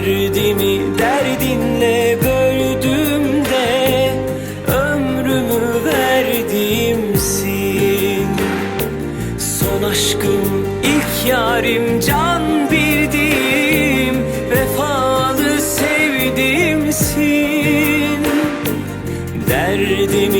Derdimi derdinle böldüğümde Ömrümü verdiğimsin Son aşkım ilk yarim can bildiğim Vefalı sevdiğimsin Derdimi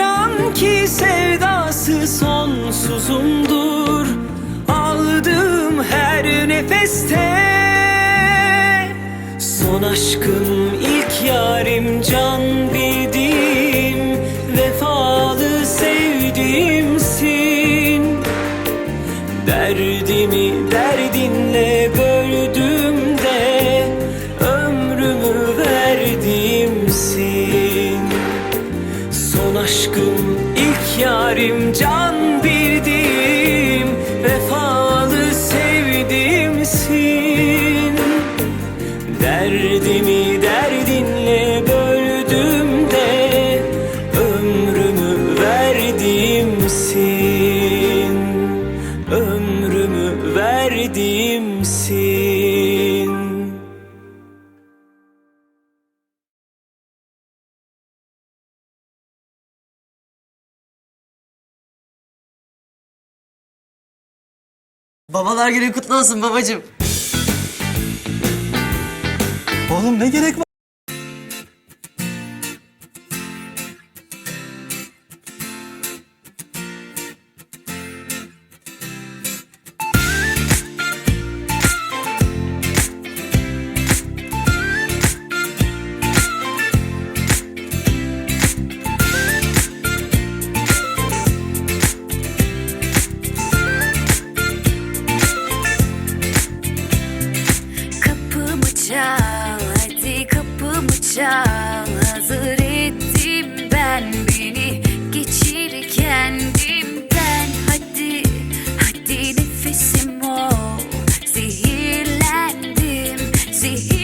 can ki sevdası sonsuzumdur. Aldığım her nefeste Son aşkım ilk yarim can bildiğim verdiğimsin Ömrümü verdiğimsin Babalar günü kutlu olsun babacığım. Oğlum ne gerek var? See.